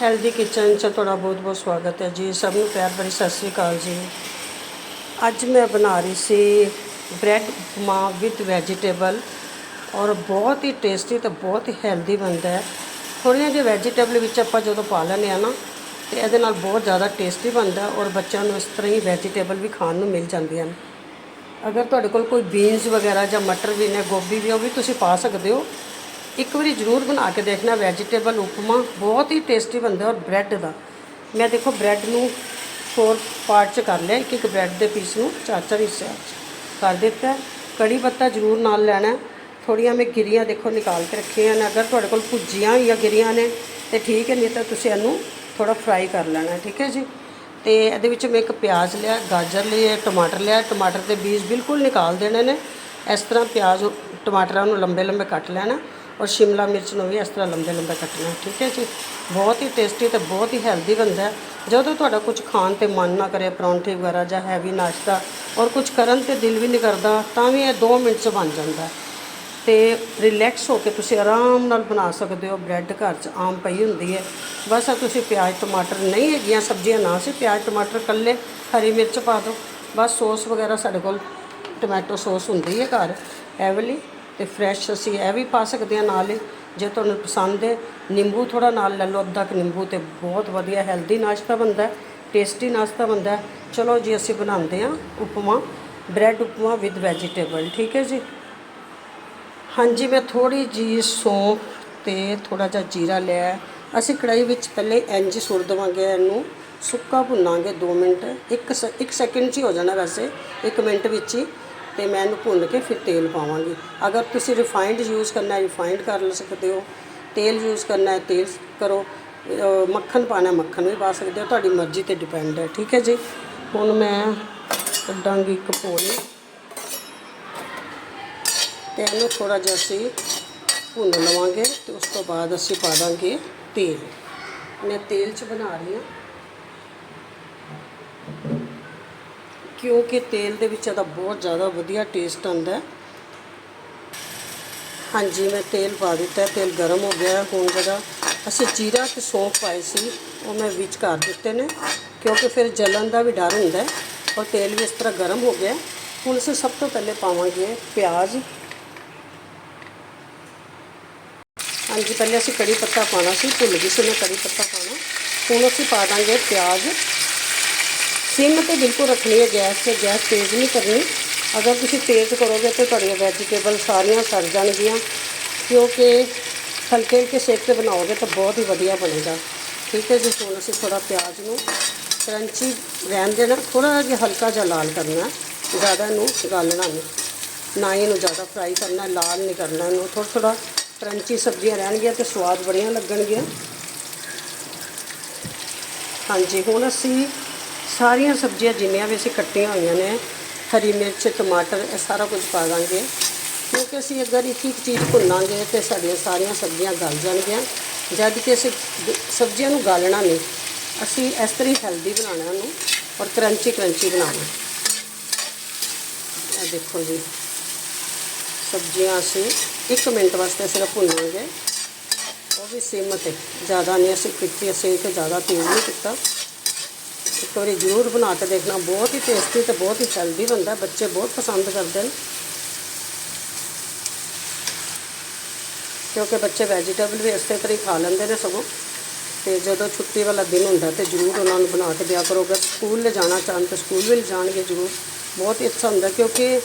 Healthy kitchen 'ਚ ਤੁਹਾਡਾ ਬਹੁਤ-ਬਹੁਤ ਸਵਾਗਤ ਹੈ ਜੀ। ਸਭ ਨੂੰ ਪਿਆਰ ਭਰੀ ਸਤਿ ਸ੍ਰੀ ਅਕਾਲ ਜੀ। ਅੱਜ ਮੈਂ ਬਣਾ ਰਹੀ ਸੀ ਬ੍ਰੈਡ ਉਪਮਾ ਵਿਦ ਵੈਜੀਟੇਬਲ ਔਰ ਬਹੁਤ ਹੀ ਟੇਸਟੀ ਤੇ ਬਹੁਤ ਹੀ ਹੈਲਦੀ ਬਣਦਾ ਹੈ। ਥੋੜ੍ਹੀਆਂ ਜਿਹੀ ਵੈਜੀਟੇਬਲ ਵਿੱਚ ਆਪਾਂ ਜਦੋਂ ਪਾ ਲੈਂਦੇ ਆ ਨਾ, ਤੇ ਇਹਦੇ ਨਾਲ ਬਹੁਤ ਜ਼ਿਆਦਾ ਟੇਸਟੀ ਬਣਦਾ ਔਰ ਬੱਚਿਆਂ ਨੂੰ ਇਸ ਤਰ੍ਹਾਂ ਹੀ ਵੈਜੀਟੇਬਲ ਵੀ ਖਾਣ ਨੂੰ ਮਿਲ ਜਾਂਦੀਆਂ ਨੇ। ਅਗਰ ਤੁਹਾਡੇ ਕੋਲ ਕੋਈ ਬੀਨਸ ਵਗੈਰਾ ਜਾਂ ਮਟਰ ਵੀ ਨੇ, ਗੋਭੀ ਵੀ ਉਹ ਵੀ ਤੁਸੀਂ ਪਾ ਸਕਦੇ ਹੋ। ਇੱਕ ਵਾਰੀ ਜ਼ਰੂਰ ਬਣਾ ਕੇ ਦੇਖਣਾ ਵੈਜੀਟੇਬਲ ਉਪਮਾ, ਬਹੁਤ ਹੀ ਟੇਸਟੀ ਬਣਦਾ ਔਰ ਬ੍ਰੈਡ ਦਾ। ਮੈਂ ਦੇਖੋ ਬ੍ਰੈਡ ਨੂੰ ਫੋਰ ਪਾਰਟ ਚ ਕਰ ਲਿਆ, ਇੱਕ ਇੱਕ ਬ੍ਰੈਡ ਦੇ ਪੀਸ ਨੂੰ ਚਾਰ ਚਾਰ ਹਿੱਸਿਆਂ ਕਰ ਦਿੱਤਾ, ਕੜੀ ਪੱਤਾ ਜ਼ਰੂਰ ਨਾਲ ਲੈਣਾ ਹੈ। ਥੋੜੀਆਂ ਮੈਂ ਗਿਰੀਆਂ ਦੇਖੋ ਨਿਕਾਲ ਕੇ ਰੱਖੀਆਂ ਨੇ, ਅਗਰ ਤੁਹਾਡੇ ਕੋਲ ਭੁੱਜੀਆਂ ਜਾਂ ਗਿਰੀਆਂ ਨੇ, ਤੇ ਠੀਕ ਹੈ, ਨਹੀਂ ਤਾਂ ਤੁਸੀਂ ਇਹਨੂੰ ਥੋੜਾ ਫਰਾਈ ਕਰ ਲੈਣਾ ਠੀਕ ਹੈ ਜੀ। ਤੇ ਇਹਦੇ ਵਿੱਚ ਮੈਂ ਇੱਕ ਪਿਆਜ਼ ਲਿਆ, ਗਾਜਰ ਲਈ ਟਮਾਟਰ ਲਿਆ, ਟਮਾਟਰ ਦੇ ਬੀਜ ਬਿਲਕੁਲ ਨਿਕਾਲ ਦੇਣੇ ਨੇ। ਇਸ ਤਰ੍ਹਾਂ ਪਿਆਜ਼, ਟਮਾਟਰਾਂ ਨੂੰ ਲੰਬੇ ਲੰਬੇ ਕੱਟ ਲੈਣਾ। ਔਰ ਸ਼ਿਮਲਾ ਮਿਰਚ ਨੂੰ ਵੀ ਇਸ ਤਰ੍ਹਾਂ ਲੰਬੇ ਲੰਬੇ ਕੱਟਣਾ ਠੀਕ ਹੈ ਜੀ? ਬਹੁਤ ਹੀ ਟੇਸਟੀ ਤੇ ਬਹੁਤ ਹੀ ਹੈਲਦੀ ਬਣਦਾ ਜਦੋਂ ਤੁਹਾਡਾ ਕੁਝ ਖਾਣ ਤੇ ਮਨ ਨਾ ਕਰੇ, ਪਰੌਂਠੇ ਵਗੈਰਾ ਜਾਂ ਹੈਵੀ ਨਾਸ਼ਤਾ ਔਰ ਕੁਝ ਕਰਨ ਤੇ ਦਿਲ ਵੀ ਨਹੀਂ ਕਰਦਾ, ਤਾਂ ਵੀ ਇਹ 2 ਮਿੰਟ 'ਚ ਬਣ ਜਾਂਦਾ ਹੈ। ਤੇ ਰਿਲੈਕਸ ਹੋ ਕੇ ਤੁਸੀਂ ਆਰਾਮ ਨਾਲ ਬਣਾ ਸਕਦੇ ਹੋ। ਬ੍ਰੈਡ ਘਰ 'ਚ ਆਮ ਪਈ ਹੁੰਦੀ ਹੈ। ਬਸ ਆ ਤੁਸੀਂ ਪਿਆਜ਼, ਟਮਾਟਰ ਨਹੀਂ ਹੈਗੀਆਂ, ਸਬਜ਼ੀਆਂ ਨਾ ਸੀ, ਪਿਆਜ਼, ਟਮਾਟਰ ਕੱਲੇ ਹਰੀ ਮਿਰਚ ਪਾ ਦਿਓ। ਬਸ ਸੌਸ ਵਗੈਰਾ ਸਾਡੇ ਕੋਲ ਟੋਮੈਟੋ ਸੌਸ ਹੁੰਦੀ ਹੈ ਘਰ। ਐਵਲੀ ਤੇ ਫਰੈਸ਼ ਅਸੀਂ ਇਹ ਵੀ ਪਾ ਸਕਦੇ ਹਾਂ ਨਾਲ ਹੀ, ਜੇ ਤੁਹਾਨੂੰ ਪਸੰਦ ਹੈ, ਨਿੰਬੂ ਥੋੜਾ ਨਾਲ ਲੈ ਲਓ, ਅੱਧਾ ਕੁ ਨਿੰਬੂ ਤੇ ਬਹੁਤ ਵਧੀਆ ਹੈਲਦੀ ਨਾਸ਼ਤਾ ਬਣਦਾ ਟੇਸਟੀ ਨਾਸ਼ਤਾ ਬਣਦਾ ਚਲੋ ਜੀ, ਅਸੀਂ ਬਣਾਉਂਦੇ ਹਾਂ ਉਪਮਾ ਬ੍ਰੈਡ ਉਪਮਾ ਵਿਦ ਵੈਜੀਟੇਬਲ ਠੀਕ ਹੈ ਜੀ? ਹਾਂਜੀ, ਮੈਂ ਥੋੜੀ ਜੀ ਸੌਂਫ ਤੇ ਥੋੜਾ ਜਿਹਾ ਜੀਰਾ ਲਿਆ ਅਸੀਂ ਕੜਾਈ ਵਿੱਚ ਪਹਿਲੇ ਇੰਜ ਸੁੱਟ ਦੇਵਾਂਗੇ ਇਹਨੂੰ, ਸੁੱਕਾ ਭੁੰਨਾਂਗੇ 2 ਮਿੰਟ, ਇੱਕ ਸ- ਇੱਕ ਸੈਕਿੰਡ 'ਚ ਹੀ ਹੋ ਜਾਣਾ ਵੈਸੇ 1 ਮਿੰਟ ਵਿੱਚ ਹੀ। ਤੇ ਮੈਂ ਇਹਨੂੰ ਭੁੰਨ ਕੇ ਫਿਰ ਤੇਲ ਪਾਵਾਂਗੀ। ਅਗਰ ਤੁਸੀਂ ਰਿਫਾਈਨਡ ਯੂਜ਼ ਕਰਨਾ ਹੈ ਰਿਫਾਈਨਡ ਕਰ ਸਕਦੇ ਹੋ। ਤੇਲ ਯੂਜ਼ ਕਰਨਾ ਹੈ, ਤੇਲ ਕਰੋ। ਮੱਖਣ ਪਾਣਾ ਮੱਖਣ ਵੀ ਪਾ ਸਕਦੇ ਹੋ। ਤੁਹਾਡੀ ਮਰਜ਼ੀ ਤੇ ਡਿਪੈਂਡ ਹੈ, ਠੀਕ ਹੈ ਜੀ? ਹੁਣ ਮੈਂ ਕੱਢਾਂਗੀ ਇੱਕ ਪੋਲ ਤੇ ਇਹਨੂੰ ਥੋੜਾ ਜਿਹਾ ਅਸੀਂ ਭੁੰਨ ਲਵਾਂਗੇ ਤੇ ਉਸ ਤੋਂ ਬਾਅਦ ਅਸੀਂ ਪਾ ਦਾਂਗੇ ਤੇਲ। ਮੈਂ ਤੇਲ 'ਚ ਬਣਾ ਰਹੀ ਹਾਂ। ਕਿਉਂਕਿ ਤੇਲ ਦੇ ਵਿੱਚ ਇਹਦਾ ਬਹੁਤ ਜ਼ਿਆਦਾ ਵਧੀਆ ਟੇਸਟ ਆਉਂਦਾ ਹਾਂਜੀ, ਮੈਂ ਤੇਲ ਪਾ ਦਿੱਤਾ ਤੇਲ ਗਰਮ ਹੋ ਗਿਆ ਹੁਣ ਜਿਹੜਾ ਅਸੀਂ ਜੀਰਾ ਤੇ ਸੌਂਫ ਪਾਏ ਸੀ, ਉਹ ਮੈਂ ਵਿੱਚ ਕਰ ਦਿੱਤੇ ਨੇ, ਕਿਉਂਕਿ ਫਿਰ ਜਲਣ ਦਾ ਵੀ ਡਰ ਹੁੰਦਾ ਔਰ ਤੇਲ ਵੀ ਇਸ ਤਰ੍ਹਾਂ ਗਰਮ ਹੋ ਗਿਆ ਹੁਣ ਅਸੀਂ ਸਭ ਤੋਂ ਪਹਿਲੇ ਪਾਵਾਂਗੇ ਪਿਆਜ਼। ਹਾਂਜੀ, ਪਹਿਲੇ ਅਸੀਂ ਕੜੀ ਪੱਤਾ ਪਾਣਾ ਸੀ ਭੁੱਲ ਗਈ ਸੀ ਮੈਂ ਕੜੀ ਪੱਤਾ ਪਾਣਾ ਹੁਣ ਅਸੀਂ ਪਾ ਦਾਂਗੇ ਪਿਆਜ਼। ਸਿਮ ਤੇ ਬਿਲਕੁਲ ਰੱਖਣੀ ਹੈ ਗੈਸ ਤੇ, ਗੈਸ ਤੇਜ਼ ਨਹੀਂ ਕਰਨੀ। ਅਗਰ ਤੁਸੀਂ ਤੇਜ਼ ਕਰੋਗੇ ਤਾਂ ਤੁਹਾਡੀਆਂ ਵੈਜੀਟੇਬਲ ਸਾਰੀਆਂ ਸੜ ਜਾਣਗੀਆਂ। ਕਿਉਂਕਿ ਹਲਕੇ ਹਲਕੇ ਸੇਕ ਤੇ ਬਣਾਓਗੇ ਤਾਂ ਬਹੁਤ ਹੀ ਵਧੀਆ ਬਣੇਗਾ। ਠੀਕ ਹੈ ਜੀ, ਹੁਣ ਅਸੀਂ ਥੋੜਾ ਪਿਆਜ਼ ਨੂੰ ਕਰੰਚੀ ਰਹਿਣ ਦੇਣਾ। ਥੋੜਾ ਜਿਹਾ ਹਲਕਾ ਜਿਹਾ ਲਾਲ ਕਰਨਾ। ਜ਼ਿਆਦਾ ਇਹਨੂੰ ਗਾਲਣਾ ਨਹੀਂ। ਨਾ ਹੀ ਇਹਨੂੰ ਜ਼ਿਆਦਾ ਫਰਾਈ ਕਰਨਾ, ਲਾਲ ਨਹੀਂ ਕਰਨਾ ਇਹਨੂੰ। ਥੋੜਾ ਥੋੜਾ ਕਰੰਚੀ ਸਬਜ਼ੀਆਂ ਰਹਿਣਗੀਆਂ ਤੇ ਸਵਾਦ ਬੜੀਆਂ ਲੱਗਣਗੀਆਂ। ਹਾਂਜੀ, ਹੁਣ ਅਸੀਂ ਸਾਰੀਆਂ ਸਬਜ਼ੀਆਂ ਜਿੰਨੀਆਂ ਵੀ ਅਸੀਂ ਕੱਟੀਆਂ ਹੋਈਆਂ ਨੇ, ਹਰੀ ਮਿਰਚ, ਟਮਾਟਰ, ਇਹ ਸਾਰਾ ਕੁਝ ਪਾ ਦਾਂਗੇ। ਕਿਉਂਕਿ ਅਸੀਂ ਅਗਰ ਇੱਕ ਇੱਕ ਚੀਜ਼ ਭੁੰਨਾਂਗੇ ਤੇ ਸਾਡੀਆਂ ਸਾਰੀਆਂ ਸਬਜ਼ੀਆਂ ਗਲ ਜਾਣਗੀਆਂ। ਜਦ ਕਿ ਅਸੀਂ ਸਬਜ਼ੀਆਂ ਨੂੰ ਗਾਲਣਾ ਨਹੀਂ। ਅਸੀਂ ਇਸ ਤਰ੍ਹਾਂ ਹੀ ਹੈਲਦੀ ਬਣਾਉਣਾ ਉਹਨੂੰ ਔਰ ਕਰੰਚੀ ਕਰੰਚੀ ਬਣਾਉਣਾ। ਇਹ ਦੇਖੋ ਜੀ। ਸਬਜ਼ੀਆਂ ਅਸੀਂ 1 ਮਿੰਟ ਵਾਸਤੇ ਸਿਰਫ ਭੁੰਨਾਂਗੇ। ਉਹ ਵੀ ਸਿਮ ਤੇ ਜ਼ਿਆਦਾ ਨਹੀਂ ਅਸੀਂ ਕੀਤੀ ਅਸੀਂ ਕਿ ਜ਼ਿਆਦਾ ਤੇਜ਼ ਨਹੀਂ ਕੀਤਾ। ਇੱਕ ਵਾਰੀ ਜ਼ਰੂਰ ਬਣਾ ਕੇ ਦੇਖਣਾ, ਬਹੁਤ ਹੀ ਟੇਸਟੀ ਤੇ ਬਹੁਤ ਹੀ ਹੈਲਦੀ ਬਣਦਾ, ਬੱਚੇ ਬਹੁਤ ਪਸੰਦ ਕਰਦੇ ਨੇ। ਕਿਉਂਕਿ ਬੱਚੇ ਵੈਜੀਟੇਬਲ ਵੀ ਇਸੇ ਤਰ੍ਹਾਂ ਹੀ ਖਾ ਲੈਂਦੇ ਨੇ ਸਗੋਂ। ਤੇ ਜਦੋਂ ਛੁੱਟੀ ਵਾਲਾ ਦਿਨ ਹੁੰਦਾ ਤੇ ਜ਼ਰੂਰ ਉਹਨਾਂ ਨੂੰ ਬਣਾ ਕੇ ਦਿਆ ਕਰੋ। ਅਗਰ ਸਕੂਲ ਲੈ ਜਾਣਾ ਚਾਹਣ ਤਾਂ ਸਕੂਲ ਵੀ ਜਾਣਗੇ ਜ਼ਰੂਰ। ਬਹੁਤ ਹੀ ਅੱਛਾ ਹੁੰਦਾ ਕਿਉਂਕਿ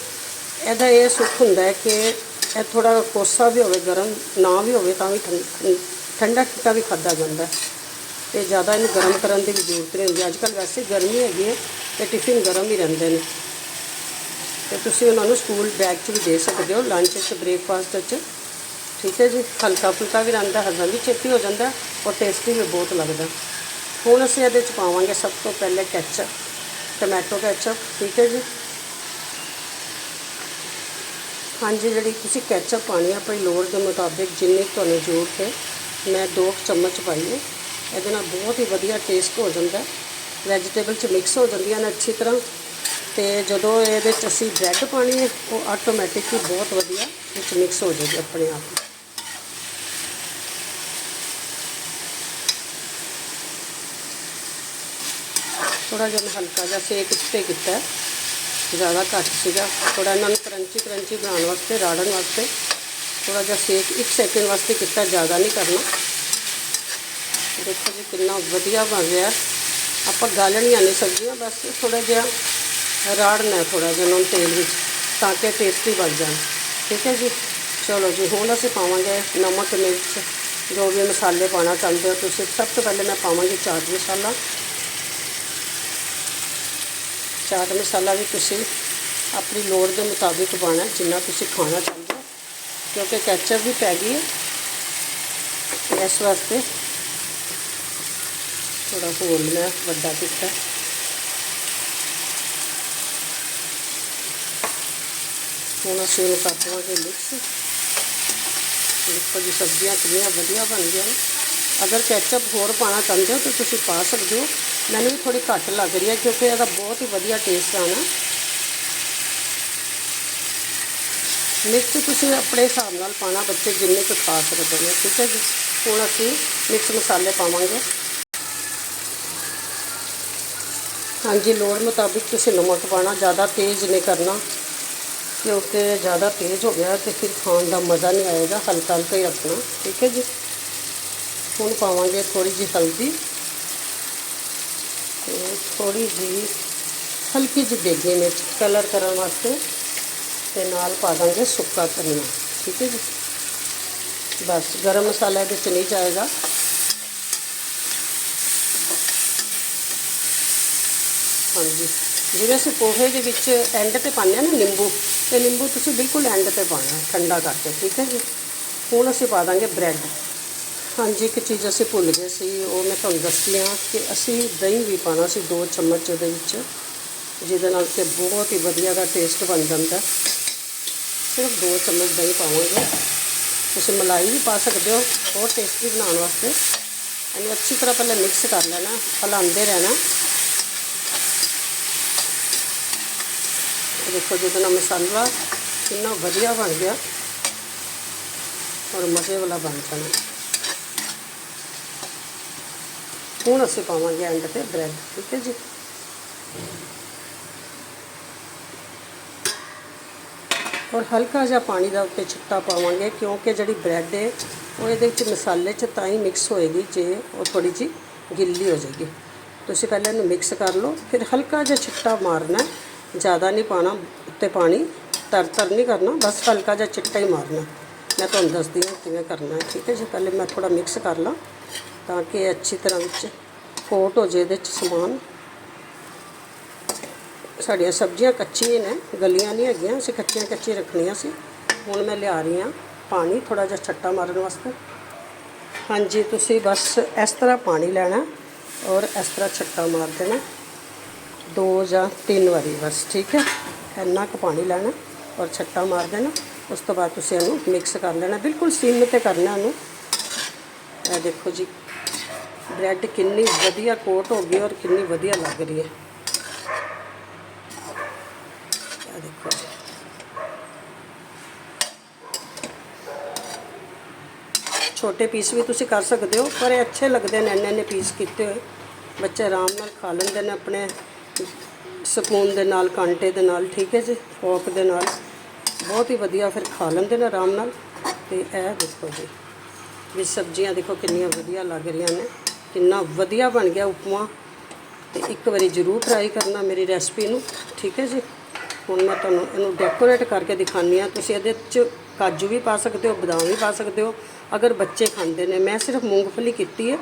ਇਹਦਾ ਇਹ ਸੁੱਖ ਹੁੰਦਾ ਹੈ ਕਿ ਇਹ ਥੋੜਾ ਕੋਸਾ ਵੀ ਹੋਵੇ, ਗਰਮ ਨਾ ਵੀ ਹੋਵੇ ਤਾਂ ਵੀ ਠੰ- ਠੰਡਾ ਠੰਡਾ ਵੀ ਖਾਦਾ ਜਾਂਦਾ ਤੇ ਜ਼ਿਆਦਾ ਇਹਨੂੰ ਗਰਮ ਕਰਨ ਦੀ ਵੀ ਜ਼ਰੂਰਤ ਨਹੀਂ ਹੁੰਦੀ। ਅੱਜ ਕੱਲ੍ਹ ਵੈਸੇ ਗਰਮੀ ਹੈਗੀ ਹੈ ਤੇ ਟਿਫਿਨ ਗਰਮ ਹੀ ਰਹਿੰਦੇ ਨੇ। ਤੇ ਤੁਸੀਂ ਉਹਨਾਂ ਨੂੰ ਸਕੂਲ ਬੈਗ 'ਚ ਵੀ ਦੇ ਸਕਦੇ ਹੋ ਲੰਚ 'ਚ ਬ੍ਰੇਕਫਾਸਟ 'ਚ। ਠੀਕ ਹੈ ਜੀ? ਹਲਕਾ ਫੁਲਕਾ ਵੀ ਰਹਿੰਦਾ ਹਜ਼ਮ ਵੀ ਛੇਤੀ ਹੋ ਜਾਂਦਾ ਔਰ ਟੇਸਟੀ ਵੀ ਬਹੁਤ ਲੱਗਦਾ। ਹੁਣ ਅਸੀਂ ਇਹਦੇ 'ਚ ਪਾਵਾਂਗੇ ਸਭ ਤੋਂ ਪਹਿਲੇ ਕੈਚਅਪ ਟੋਮੈਟੋ ਕੈਚਅਪ ਠੀਕ ਹੈ ਜੀ? ਹਾਂਜੀ, ਜਿਹੜੀ ਤੁਸੀਂ ਕੈਚਅਪ ਪਾਣੀ ਹੈ, ਆਪਣੀ ਲੋੜ ਦੇ ਮੁਤਾਬਿਕ ਜਿੰਨੀ ਕੁ ਤੁਹਾਨੂੰ ਜ਼ਰੂਰਤ ਹੈ, ਮੈਂ 2 ਚਮਚ ਪਾਈ ਹੈ। ਇਹਦੇ ਨਾਲ ਬਹੁਤ ਹੀ ਵਧੀਆ ਟੇਸਟ ਹੋ ਜਾਂਦਾ। ਵੈਜੀਟੇਬਲ ਚ ਮਿਕਸ ਹੋ ਜਾਂਦੀਆਂ ਨੇ ਅੱਛੀ ਤਰ੍ਹਾਂ। ਤੇ ਜਦੋਂ ਇਹਦੇ ਚ ਅਸੀਂ ਬ੍ਰੈਡ ਪਾਣੀ ਹੈ, ਉਹ ਆਟੋਮੈਟਿਕਲੀ ਬਹੁਤ ਵਧੀਆ ਵਿੱਚ ਮਿਕਸ ਹੋ ਜਾਏਗੀ ਆਪਣੇ ਆਪ ਥੋੜਾ ਜਿਹਾ ਮੈਂ ਹਲਕਾ ਜਿਹਾ ਸੇਕ 'ਤੇ ਕੀਤਾ ਜ਼ਿਆਦਾ ਘੱਟ ਸੀਗਾ। ਥੋੜਾ ਇਹਨਾਂ ਨੂੰ ਕਰੰਚੀ ਕਰੰਚੀ ਬਣਾਉਣ ਵਾਸਤੇ ਰਾੜਨ ਵਾਸਤੇ। ਥੋੜਾ ਜਿਹਾ ਸੇਕ 1 ਸੈਕਿੰਡ ਵਾਸਤੇ ਕੀਤਾ, ਜ਼ਿਆਦਾ ਨਹੀਂ ਕਰਨਾ। ਦੇਖੋ ਜੀ ਕਿੰਨਾ ਵਧੀਆ ਬਣ ਰਿਹਾ। ਆਪਾਂ ਗਾਲਣੀਆਂ ਨਹੀਂ ਸਬਜ਼ੀਆਂ, ਬਸ ਥੋੜਾ ਜਿਹਾ ਰਾੜਨਾ ਹੈ ਥੋੜਾ ਜਿਹਾ ਉਹਨਾਂ ਨੂੰ ਤੇਲ ਵਿੱਚ ਤਾਂ ਕਿ ਟੇਸਟੀ ਬਣ ਜਾਣ। ਠੀਕ ਹੈ ਜੀ? ਚਲੋ ਜੀ, ਹੁਣ ਅਸੀਂ ਪਾਵਾਂਗੇ ਨਮਕ, ਮਿਰਚ, ਜੋ ਵੀ ਮਸਾਲੇ ਪਾਣਾ ਚਾਹੁੰਦੇ ਹੋ ਤੁਸੀਂ। ਸਭ ਤੋਂ ਪਹਿਲੇ ਮੈਂ ਪਾਵਾਂਗੀ ਚਾਟ ਮਸਾਲਾ। ਚਾਟ ਮਸਾਲਾ ਵੀ ਤੁਸੀਂ ਆਪਣੀ ਲੋੜ ਦੇ ਮੁਤਾਬਿਕ ਪਾਣਾ ਜਿੰਨਾ ਤੁਸੀਂ ਖਾਣਾ ਚਾਹੁੰਦੇ ਹੋ। ਕਿਉਂਕਿ ਕੈਚਅਪ ਵੀ ਪੈ ਗਈ ਹੈ। ਇਸ ਵਾਸਤੇ ਥੋੜਾ ਹੋਰ ਮੈਂ ਵੱਡਾ ਕੀਤਾ। ਹੁਣ ਅਸੀਂ ਇਹਨੂੰ ਕਰ ਦੇਵਾਂਗੇ ਮਿਕਸ ਦੇਖੋ ਜੀ, ਸਬਜ਼ੀਆਂ ਕਿੰਨੀਆਂ ਵਧੀਆ ਬਣ ਗਈਆਂ ਨੇ। ਅਗਰ ਕੈਚਅਪ ਹੋਰ ਪਾਣਾ ਚਾਹੁੰਦੇ ਹੋ ਤਾਂ ਤੁਸੀਂ ਪਾ ਸਕਦੇ ਹੋ। ਮੈਨੂੰ ਵੀ ਥੋੜੀ ਘੱਟ ਲੱਗ ਰਹੀ ਹੈ ਕਿਉਂਕਿ ਇਹਦਾ ਬਹੁਤ ਹੀ ਵਧੀਆ ਟੇਸਟ ਆਣਾ ਮਿਰਚ ਤੁਸੀਂ ਆਪਣੇ ਹਿਸਾਬ ਨਾਲ ਪਾਣਾ ਬੱਚੇ ਜਿੰਨੇ ਕੁ ਖਾ ਸਕਦੇ ਨੇ, ਠੀਕ ਹੈ ਜੀ। ਹੁਣ ਅਸੀਂ ਮਿਕਸ ਮਸਾਲੇ ਪਾਵਾਂਗੇ। ਹਾਂਜੀ, ਲੋੜ ਮੁਤਾਬਿਕ ਤੁਸੀਂ ਨਮਕ ਪਾਣਾ ਜ਼ਿਆਦਾ ਤੇਜ਼ ਨਹੀਂ ਕਰਨਾ। ਕਿਉਂਕਿ ਜ਼ਿਆਦਾ ਤੇਜ਼ ਹੋ ਗਿਆ ਤੇ ਫਿਰ ਖਾਣ ਦਾ ਮਜ਼ਾ ਨਹੀਂ ਆਏਗਾ, ਹਲਕਾ ਹਲਕਾ ਹੀ ਰੱਖਣਾ, ਠੀਕ ਹੈ ਜੀ। ਹੁਣ ਪਾਵਾਂਗੇ ਥੋੜੀ ਜਿਹੀ ਹਲਦੀ। ਤੇ ਥੋੜੀ ਜਿਹੀ ਹਲਕੀ ਜਿਹੀ ਦੇਗੀ ਮਿਰਚ, ਕਲਰ ਕਰਨ ਵਾਸਤੇ। ਤੇ ਨਾਲ ਪਾ ਦਾਂਗੇ ਸੁੱਕਾ ਧਨੀਆ, ਠੀਕ ਹੈ ਜੀ। ਬਸ, ਗਰਮ ਮਸਾਲਾ ਇਹਦੇ 'ਚ ਨਹੀਂ ਜਾਏਗਾ। ਹਾਂਜੀ। ਜਿਵੇਂ ਅਸੀਂ ਪੋਹੇ ਦੇ ਵਿੱਚ ਐਂਡ ਤੇ ਪਾਉਂਦੇ ਹਾਂ ਨਾ ਨਿੰਬੂ, ਤੇ ਨਿੰਬੂ ਤੁਸੀਂ ਬਿਲਕੁਲ ਐਂਡ ਤੇ ਪਾਉਣਾ, ਠੰਡਾ ਕਰਕੇ, ਠੀਕ ਹੈ ਜੀ? ਹੁਣ ਅਸੀਂ ਪਾ ਦਾਂਗੇ ਬ੍ਰੈਡ ਹਾਂਜੀ, ਇੱਕ ਚੀਜ਼ ਅਸੀਂ ਭੁੱਲ ਗਏ ਸੀ, ਉਹ ਮੈਂ ਤੁਹਾਨੂੰ ਦੱਸਦੀ ਹਾਂ ਕਿ ਅਸੀਂ ਦਹੀਂ ਵੀ ਪਾਣਾ ਸੀ 2 ਚਮਚ ਉਹਦੇ ਵਿੱਚ, ਜਿਹਦੇ ਨਾਲ ਕਿ ਬਹੁਤ ਹੀ ਵਧੀਆ ਦਾ ਟੇਸਟ ਬਣ ਜਾਂਦਾ। ਸਿਰਫ 2 ਚਮਚ ਦਹੀਂ ਪਾਵਾਂਗੇ। ਤੁਸੀਂ ਮਲਾਈ ਵੀ ਪਾ ਸਕਦੇ ਹੋ, ਹੋਰ ਟੇਸਟੀ ਬਣਾਉਣ ਵਾਸਤੇ। ਇਹਨੂੰ ਅੱਛੀ ਤਰ੍ਹਾਂ ਪਹਿਲਾਂ ਮਿਕਸ ਕਰ ਲੈਣਾ ਹਲਾਉਂਦੇ ਰਹਿਣਾ। ਦੇਖੋ ਜਦੋਂ ਨਾ ਮਸਾਲਾ ਕਿੰਨਾ ਵਧੀਆ ਬਣ ਗਿਆ। ਔਰ ਮਜ਼ੇ ਵਾਲਾ ਬਣ ਜਾਣਾ ਹੁਣ ਅਸੀਂ ਪਾਵਾਂਗੇ ਐਂਡ ਤੇ ਬ੍ਰੈਡ ਠੀਕ ਹੈ ਜੀ। ਔਰ ਹਲਕਾ ਜਿਹਾ ਪਾਣੀ ਦਾ ਉੱਤੇ ਛਿੱਟਾ ਪਾਵਾਂਗੇ, ਕਿਉਂਕਿ ਜਿਹੜੀ ਬ੍ਰੈਡ ਹੈ ਉਹ ਇਹਦੇ ਵਿੱਚ ਮਸਾਲੇ 'ਚ ਤਾਂ ਹੀ ਮਿਕਸ ਹੋਏਗੀ, ਜੇ ਉਹ ਥੋੜੀ ਜੀ ਗਿੱਲੀ ਹੋ ਜਾਏਗੀ। ਤੁਸੀਂ ਪਹਿਲਾਂ ਇਹਨੂੰ ਮਿਕਸ ਕਰ ਲਓ, ਫਿਰ ਹਲਕਾ ਜਿਹਾ ਛਿੱਟਾ ਮਾਰਨਾ ਜ਼ਿਆਦਾ ਨਹੀਂ ਪਾਣਾ ਉੱਤੇ ਪਾਣੀ ਤਰ ਤਰ ਨਹੀਂ ਕਰਨਾ, ਬਸ ਹਲਕਾ ਜਿਹਾ ਚਿੱਟਾ ਹੀ ਮਾਰਨਾ। ਮੈਂ ਤੁਹਾਨੂੰ ਦੱਸਦੀ ਹਾਂ ਕਿਵੇਂ ਕਰਨਾ ਹੈ, ਠੀਕ ਹੈ ਜੀ? ਪਹਿਲੇ ਮੈਂ ਥੋੜਾ ਮਿਕਸ ਕਰ ਲਾਂ ਤਾਂ ਕਿ ਇਹ ਅੱਛੀ ਤਰ੍ਹਾਂ ਵਿੱਚ ਕੋਟ ਹੋ ਜੇ ਇਹਦੇ 'ਚ ਸਮਾਨ। ਸਾਡੀਆਂ ਸਬਜ਼ੀਆਂ ਕੱਚੀਆਂ ਨੇ, ਗਲੀਆਂ ਨਹੀਂ ਹੈਗੀਆਂ, ਅਸੀਂ ਕੱਚੀਆਂ ਕੱਚੀ ਰੱਖਣੀਆਂ ਸੀ। ਹੁਣ ਮੈਂ ਲਿਆ ਰਹੀ ਹਾਂ ਪਾਣੀ ਥੋੜਾ ਜਿਹਾ ਛੱਟਾ ਮਾਰਨ ਵਾਸਤੇ। ਹਾਂਜੀ, ਤੁਸੀਂ ਬਸ ਇਸ ਤਰ੍ਹਾਂ ਪਾਣੀ ਲੈਣਾ ਔਰ ਇਸ ਤਰ੍ਹਾਂ ਛੱਟਾ ਮਾਰ ਦੇਣਾ। ਦੋ ਜਾਂ ਤਿੰਨ ਵਾਰੀ ਬਸ, ਠੀਕ ਹੈ? ਇੰਨਾ ਕੁ ਪਾਣੀ ਲੈਣਾ ਔਰ ਛੱਟਾ ਮਾਰ ਦੇਣਾ, ਉਸ ਤੋਂ ਬਾਅਦ ਤੁਸੀਂ ਇਹਨੂੰ ਮਿਕਸ ਕਰ ਲੈਣਾ। ਬਿਲਕੁਲ ਸਿਮ ਤੇ ਕਰਨਾ ਇਹਨੂੰ। ਇਹ ਦੇਖੋ ਜੀ ਬ੍ਰੈਡ ਕਿੰਨੀ ਵਧੀਆ ਕੋਟ ਹੋ ਗਈ ਔਰ ਕਿੰਨੀ ਵਧੀਆ ਲੱਗ ਰਹੀ ਹੈ। ਇਹ ਦੇਖੋ ਜੀ। ਛੋਟੇ ਪੀਸ ਵੀ ਤੁਸੀਂ ਕਰ ਸਕਦੇ ਹੋ, ਪਰ ਇਹ ਅੱਛੇ ਲੱਗਦੇ ਨੇ ਇੰਨੇ ਇੰਨੇ ਪੀਸ ਕੀਤੇ ਹੋਏ। ਬੱਚੇ ਆਰਾਮ ਨਾਲ ਖਾ ਲੈਂਦੇ ਨੇ ਆਪਣੇ ਸਕੂਨ ਦੇ ਨਾਲ, ਕਾਂਟੇ ਦੇ ਨਾਲ, ਠੀਕ ਹੈ ਜੀ ਫੋਕ ਦੇ ਨਾਲ। ਬਹੁਤ ਹੀ ਵਧੀਆ, ਫਿਰ ਖਾ ਲੈਂਦੇ ਨੇ ਆਰਾਮ ਨਾਲ। ਤੇ ਇਹ ਦੇਖੋ ਜੀ, ਵੀ ਸਬਜ਼ੀਆਂ ਦੇਖੋ ਕਿੰਨੀਆਂ ਵਧੀਆ ਲੱਗ ਰਹੀਆਂ ਨੇ। ਕਿੰਨਾ ਵਧੀਆ ਬਣ ਗਿਆ ਉਪਮਾ। ਤੇ ਇੱਕ ਵਾਰੀ ਜ਼ਰੂਰ ਟਰਾਈ ਕਰਨਾ ਮੇਰੀ ਰੈਸਪੀ ਨੂੰ, ਠੀਕ ਹੈ ਜੀ। ਹੁਣ ਮੈਂ ਤੁਹਾਨੂੰ ਇਹਨੂੰ ਡੈਕੋਰੇਟ ਕਰਕੇ ਦਿਖਾਉਂਦੀ ਹਾਂ। ਤੁਸੀਂ ਇਹਦੇ 'ਚ ਕਾਜੂ ਵੀ ਪਾ ਸਕਦੇ ਹੋ, ਬਦਾਮ ਵੀ ਪਾ ਸਕਦੇ ਹੋ। ਅਗਰ ਬੱਚੇ ਖਾਂਦੇ ਨੇ, ਮੈਂ ਸਿਰਫ ਮੂੰਗਫਲੀ ਕੀਤੀ ਹੈ,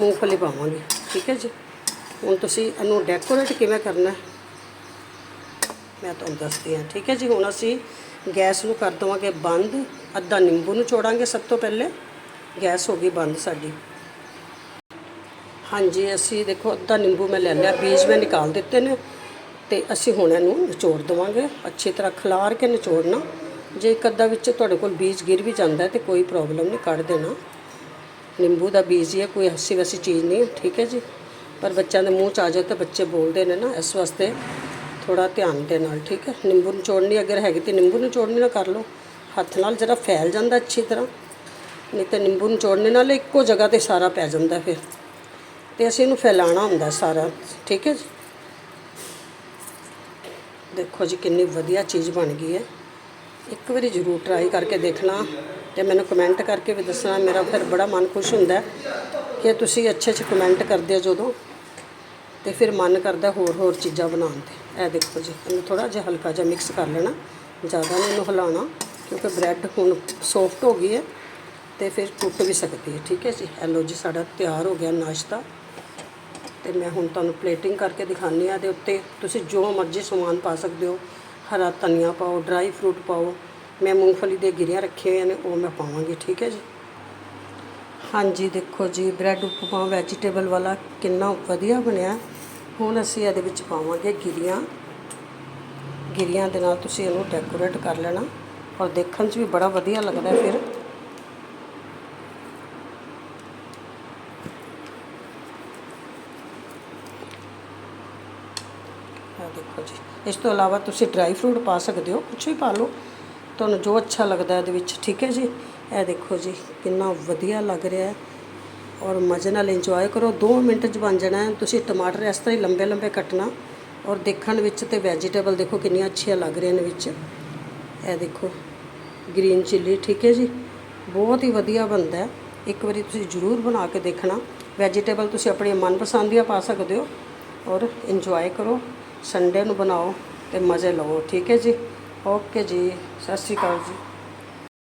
ਮੂੰਗਫਲੀ ਪਾਵਾਂਗੀ, ਠੀਕ ਹੈ ਜੀ। ਹੁਣ ਤੁਸੀਂ ਇਹਨੂੰ ਡੈਕੋਰੇਟ ਕਿਵੇਂ ਕਰਨਾ ਮੈਂ ਤੁਹਾਨੂੰ ਦੱਸਦੀ ਹਾਂ, ਠੀਕ ਹੈ ਜੀ? ਹੁਣ ਅਸੀਂ ਗੈਸ ਨੂੰ ਕਰ ਦੇਵਾਂਗੇ ਬੰਦ। ਅੱਧਾ ਨਿੰਬੂ ਨੂੰ ਚੋੜਾਂਗੇ ਸਭ ਤੋਂ ਪਹਿਲੇ। ਗੈਸ ਹੋ ਗਈ ਬੰਦ ਸਾਡੀ। ਹਾਂਜੀ, ਅਸੀਂ ਦੇਖੋ ਅੱਧਾ ਨਿੰਬੂ ਮੈਂ ਲੈ ਲਿਆ, ਬੀਜ ਮੈਂ ਨਿਕਾਲ ਦਿੱਤੇ ਨੇ ਤੇ ਅਸੀਂ ਹੁਣ ਇਹਨੂੰ ਨਿਚੋੜ ਦੇਵਾਂਗੇ। ਅੱਛੀ ਤਰ੍ਹਾਂ ਖਲਾਰ ਕੇ ਨਿਚੋੜਨਾ। ਜੇ ਇੱਕ ਅੱਧਾ ਵਿੱਚ ਤੁਹਾਡੇ ਕੋਲ ਬੀਜ ਗਿਰ ਵੀ ਜਾਂਦਾ ਹੈ ਤੇ ਕੋਈ ਪ੍ਰੋਬਲਮ ਨਹੀਂ, ਕੱਢ ਦੇਣਾ। ਨਿੰਬੂ ਦਾ ਬੀਜ ਹੀ ਹੈ, ਕੋਈ ਹੱਸੀ ਵੈਸੀ ਚੀਜ਼ ਨਹੀਂ, ਠੀਕ ਹੈ ਜੀ? ਪਰ ਬੱਚਿਆਂ ਦੇ ਮੂੰਹ ਚ ਆ ਜਾਏ ਤਾਂ ਬੱਚੇ ਬੋਲਦੇ ਨੇ ਨਾ, ਇਸ ਵਾਸਤੇ ਥੋੜਾ ਧਿਆਨ ਦੇ ਨਾਲ, ਠੀਕ ਹੈ? ਨਿੰਬੂ ਨਿਚੋੜਨੀ ਅਗਰ ਹੈਗੀ ਤੇ ਨਿੰਬੂ ਨਿਚੋੜਨੀ ਨਾ ਕਰ ਲਓ। ਹੱਥ ਨਾਲ ਜਰਾ ਫੈਲ ਜਾਂਦਾ ਅੱਛੀ ਤਰ੍ਹਾਂ। ਨਹੀਂ ਤਾਂ ਨਿੰਬੂ ਨਿਚੋੜਨੇ ਨਾਲ ਇੱਕੋ ਜਗ੍ਹਾ ਤੇ ਸਾਰਾ ਪੈ ਜਾਂਦਾ ਫਿਰ। ਤੇ ਅਸੀਂ ਇਹਨੂੰ ਫੈਲਾਣਾ ਹੁੰਦਾ ਸਾਰਾ, ਠੀਕ ਹੈ ਜੀ? ਦੇਖੋ ਜੀ, ਕਿੰਨੀ ਵਧੀਆ ਚੀਜ਼ ਬਣ ਗਈ ਹੈ। ਇੱਕ ਵਾਰੀ ਜ਼ਰੂਰ ਟਰਾਈ ਕਰਕੇ ਦੇਖਣਾ ਤੇ ਮੈਨੂੰ ਕਮੈਂਟ ਕਰਕੇ ਵੀ ਦੱਸਣਾ, ਮੇਰਾ ਫਿਰ ਬੜਾ ਮਨ ਖੁਸ਼ ਹੁੰਦਾ ਕਿ ਤੁਸੀਂ ਅੱਛੇ ਅੱਛੇ ਕਮੈਂਟ ਕਰਦੇ ਹੋ ਜਦੋਂ ਤੇ ਫਿਰ ਮਨ ਕਰਦਾ ਹੋਰ ਹੋਰ ਚੀਜ਼ਾਂ ਬਣਾਉਣ ਤੇ। ਇਹ ਦੇਖੋ ਜੀ, ਇਹਨੂੰ ਥੋੜਾ ਜਿਹਾ ਹਲਕਾ ਜਿਹਾ ਮਿਕਸ ਕਰ ਲੈਣਾ, ਜ਼ਿਆਦਾ ਨਹੀਂ ਇਹਨੂੰ ਹਿਲਾਉਣਾ, ਕਿਉਂਕਿ ਬ੍ਰੈਡ ਹੁਣ ਸੌਫਟ ਹੋ ਗਈ ਹੈ ਤੇ ਫਿਰ ਟੁੱਟ ਵੀ ਸਕਦੀ ਹੈ, ਠੀਕ ਹੈ ਜੀ? ਇਹ ਲਓ ਜੀ, ਸਾਡਾ ਤਿਆਰ ਹੋ ਗਿਆ ਨਾਸ਼ਤਾ। ਤੇ ਮੈਂ ਹੁਣ ਤੁਹਾਨੂੰ ਪਲੇਟਿੰਗ ਕਰਕੇ ਦਿਖਾਉਂਦੀ ਆ ਦੇ ਉੱਤੇ ਤੁਸੀਂ ਜੋ ਮਰਜ਼ੀ ਸਮਾਨ ਪਾ ਸਕਦੇ ਹੋ, ਹਰਾ ਧਨੀਆ ਪਾਓ ਡਰਾਈ ਫਰੂਟ ਪਾਓ, ਮੈਂ ਮੂੰਗਫਲੀ ਦੇ ਗਿਰੀਆਂ ਰੱਖੇ ਹੋਏ ਨੇ, ਉਹ ਮੈਂ ਪਾਵਾਂਗੀ, ਠੀਕ ਹੈ ਜੀ? ਹਾਂਜੀ, ਦੇਖੋ ਜੀ ਬ੍ਰੈਡ ਉਪਮਾ ਵੈਜੀਟੇਬਲ ਵਾਲਾ ਕਿੰਨਾ ਵਧੀਆ ਬਣਿਆ। ਹੁਣ ਅਸੀਂ ਇਹਦੇ ਵਿੱਚ ਪਾਵਾਂਗੇ ਗਿਰੀਆਂ। ਗਿਰੀਆਂ ਦੇ ਨਾਲ ਤੁਸੀਂ ਇਹਨੂੰ ਡੈਕੋਰੇਟ ਕਰ ਲੈਣਾ। ਔਰ ਦੇਖਣ 'ਚ ਵੀ ਬੜਾ ਵਧੀਆ ਲੱਗਦਾ ਫਿਰ। ਇਹ ਦੇਖੋ ਜੀ। ਇਸ ਤੋਂ ਇਲਾਵਾ ਤੁਸੀਂ ਡਰਾਈ ਫਰੂਟ ਪਾ ਸਕਦੇ ਹੋ। ਕੁਛ ਵੀ ਪਾ ਲਓ। ਤੁਹਾਨੂੰ ਜੋ ਅੱਛਾ ਲੱਗਦਾ ਇਹਦੇ ਵਿੱਚ। ਠੀਕ ਹੈ ਜੀ? ਇਹ ਦੇਖੋ ਜੀ, ਕਿੰਨਾ ਵਧੀਆ ਲੱਗ ਰਿਹਾ ਹੈ। ਔਰ ਮਜ਼ੇ ਨਾਲ ਇੰਜੋਏ ਕਰੋ। 2 ਮਿੰਟ 'ਚ ਬਣ ਜਾਣਾ ਤੁਸੀਂ ਟਮਾਟਰ ਇਸ ਤਰ੍ਹਾਂ ਹੀ ਲੰਬੇ ਲੰਬੇ ਕੱਟਣਾ ਔਰ ਦੇਖਣ ਵਿੱਚ ਤੇ ਵੈਜੀਟੇਬਲ ਦੇਖੋ ਕਿੰਨੀਆਂ ਅੱਛੀਆਂ ਲੱਗ ਰਹੀਆਂ ਨੇ ਵਿੱਚ। ਇਹ ਦੇਖੋ ਗ੍ਰੀਨ ਚਿੱਲੀ ਠੀਕ ਹੈ ਜੀ? ਬਹੁਤ ਹੀ ਵਧੀਆ ਬਣਦਾ ਹੈ। ਇੱਕ ਵਾਰੀ ਤੁਸੀਂ ਜ਼ਰੂਰ ਬਣਾ ਕੇ ਦੇਖਣਾ। ਵੈਜੀਟੇਬਲ ਤੁਸੀਂ ਆਪਣੀ ਮਨਪਸੰਦ ਦੀਆਂ ਪਾ ਸਕਦੇ ਹੋ ਔਰ ਇੰਜੋਏ ਕਰੋ। ਸੰਡੇ ਨੂੰ ਬਣਾਓ ਤੇ ਮਜ਼ੇ ਲਓ ਠੀਕ ਹੈ ਜੀ? ਓਕੇ ਜੀ, ਸਤਿ ਸ਼੍ਰੀ ਅਕਾਲ ਜੀ।